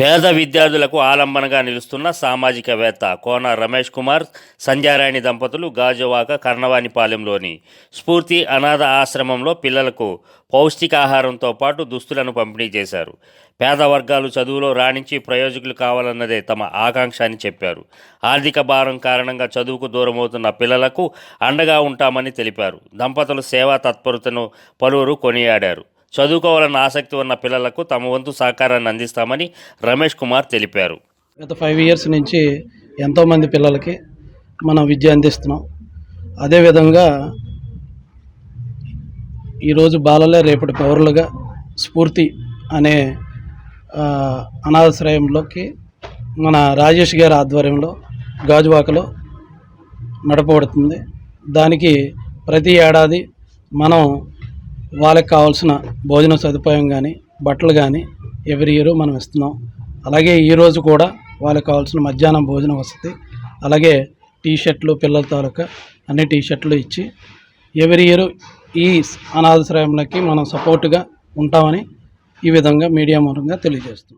పేద విద్యార్థులకు ఆలంబనగా నిలుస్తున్న సామాజికవేత్త కోన రమేష్ కుమార్ సంధ్యారాణి దంపతులు గాజువాక కర్ణవాణిపాలెంలోని స్ఫూర్తి అనాథ ఆశ్రమంలో పిల్లలకు పౌష్టికాహారంతో పాటు దుస్తులను పంపిణీ చేశారు. పేద వర్గాలు చదువులో రాణించి ప్రయోజకులు కావాలన్నదే తమ ఆకాంక్ష అని చెప్పారు. ఆర్థిక భారం కారణంగా చదువుకు దూరమవుతున్న పిల్లలకు అండగా ఉంటామని తెలిపారు. దంపతులు సేవా తత్పరతను పలువురు కొనియాడారు. చదువుకోవాలన్న ఆసక్తి ఉన్న పిల్లలకు తమ వంతు సహకారాన్ని అందిస్తామని రమేష్ కుమార్ తెలిపారు. గత ఫైవ్ ఇయర్స్ నుంచి ఎంతోమంది పిల్లలకి మనం విద్య అందిస్తున్నాం. అదేవిధంగా ఈరోజు బాలలే రేపటి పౌరులుగా స్ఫూర్తి అనే ఆ, అనాథాశ్రయంలోకి మన రాజేష్ గారి ఆధ్వర్యంలో గాజువాకలో నడపబడుతుంది. దానికి ప్రతి ఏడాది మనం వాళ్ళకి కావాల్సిన భోజన సదుపాయం కానీ బట్టలు కానీ ఎవ్రీ ఇయర్ మనం ఇస్తున్నాం. అలాగే ఈరోజు కూడా వాళ్ళకి కావాల్సిన మధ్యాహ్నం భోజన వసతి అలాగే టీ షర్ట్లు పిల్లల తాలూకా అన్ని టీ షర్ట్లు ఇచ్చి ఎవరి ఇయర్ ఈ అనాథశ్రయంలోకి మనం సపోర్ట్గా ఉంటామని ఈ విధంగా మీడియా మూలంగా తెలియజేస్తున్నాం.